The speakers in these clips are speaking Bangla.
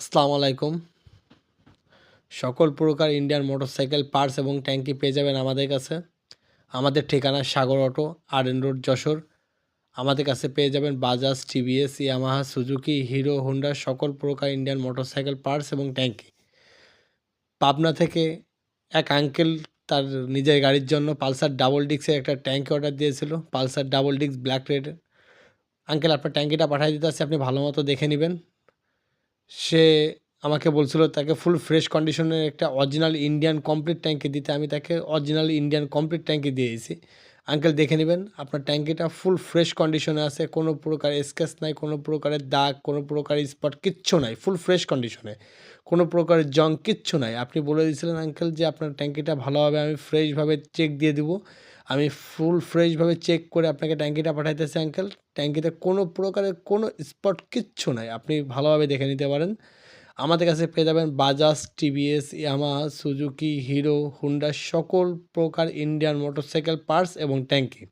আসসালামু আলাইকুম। সকল প্রকার ইন্ডিয়ান মোটরসাইকেল পার্টস এবং ট্যাঙ্কি পেয়ে যাবেন আমাদের কাছে। আমাদের ঠিকানা Sagar auto R N road Jessore. আমাদের কাছে পেয়ে যাবেন Bajaj TVS Yamaha Suzuki Hero Honda সকল প্রকার ইন্ডিয়ান মোটরসাইকেল পার্টস এবং ট্যাঙ্কি পাবনা থেকে এক আঙ্কেল তার নিজের গাড়ির জন্য পালসার ডাবল ডিক্সের একটা ট্যাঙ্কি অর্ডার দিয়েছিল। পালসার ডাবল ডিক্স ব্ল্যাক রেড আঙ্কেল আপনার ট্যাঙ্কিটা পাঠিয়ে দিতে আসছে আপনি ভালো মতো দেখে নেবেন। সে আমাকে বলছিল তাকে ফুল ফ্রেশ কন্ডিশনের একটা অরিজিনাল ইন্ডিয়ান কমপ্লিট ট্যাঙ্কি দিতে। আমি তাকে অরিজিনাল ইন্ডিয়ান কমপ্লিট ট্যাঙ্কি দিয়েছি। আঙ্কেল দেখে নেবেন, আপনার ট্যাঙ্কিটা ফুল ফ্রেশ কন্ডিশনে আছে, কোনো প্রকার স্কেচ নাই, কোনো প্রকারের দাগ, কোনো প্রকারের স্পট কিচ্ছু নাই ফুল ফ্রেশ কন্ডিশনে কোনো প্রকারের জং কিচ্ছু নাই। আপনি বলে দিয়েছিলেন আঙ্কেল যে আপনার ট্যাঙ্কিটা ভালোভাবে আমি ফ্রেশভাবে চেক দিয়ে দিব। আমি ফুল ফ্রেশভাবে চেক করে আপনাকে ট্যাঙ্কিটা পাঠাইতেছি আঙ্কেল ট্যাঙ্কিতে কোনো প্রকারের কোনো স্পট কিচ্ছু নাই। আপনি ভালোভাবে দেখে নিতে পারেন। আমাদের কাছে পেয়ে যাবেন Bajaj TVS Yamaha Suzuki Hero Honda সকল প্রকার ইন্ডিয়ান মোটরসাইকেল পার্টস এবং ট্যাঙ্কি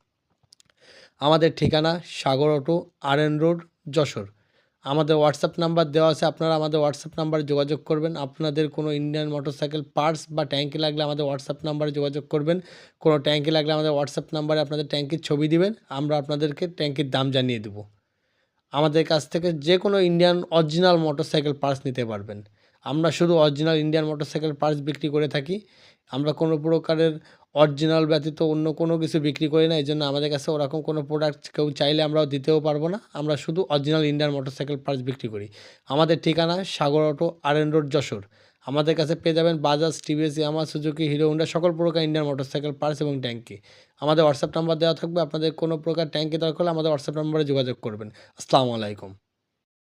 আমাদের ঠিকানা Sagar auto R N road Jessore. আমাদের হোয়াটসঅ্যাপ নাম্বার দেওয়া আছে, আপনারা আমাদের হোয়াটসঅ্যাপ নাম্বারে যোগাযোগ করবেন। আপনাদের কোনো ইন্ডিয়ান মোটরসাইকেল পার্টস বা ট্যাঙ্কি লাগলে আমাদের হোয়াটসঅ্যাপ নাম্বারে যোগাযোগ করবেন। কোনো ট্যাঙ্কি লাগলে আমাদের হোয়াটসঅ্যাপ নাম্বারে আপনাদের ট্যাঙ্কির ছবি দিবেন। আমরা আপনাদেরকে ট্যাঙ্কির দাম জানিয়ে দেবো। আমাদের কাছ থেকে যে কোনো ইন্ডিয়ান অরিজিনাল মোটরসাইকেল পার্টস নিতে পারবেন। আমরা শুধু অরিজিনাল ইন্ডিয়ান মোটরসাইকেল পার্টস বিক্রি করে থাকি। আমরা কোনো প্রকারের অরিজিনাল ব্যতীত অন্য কোনো কিছু বিক্রি করি না। এই জন্য আমাদের কাছে ওরকম কোনো প্রোডাক্ট কেউ চাইলে আমরাও দিতেও পারব না। আমরা শুধু অরিজিনাল ইন্ডিয়ান মোটরসাইকেল পার্টস বিক্রি করি। আমাদের ঠিকানা Sagar auto R N road Jessore. আমাদের কাছে পেয়ে যাবেন বাজাজ টিভিএস আমার সুজুকি হিরো হোন্ডা সকল প্রকার ইন্ডিয়ান মোটরসাইকেল পার্স এবং ট্যাঙ্কি আমাদের হোয়াটসঅ্যাপ নাম্বার দেওয়া থাকবে। আপনাদের কোনো প্রকার ট্যাঙ্কি দরকার হলে আমাদের হোয়াটসঅ্যাপ নাম্বারে যোগাযোগ করবেন। আসসালামু আলাইকুম।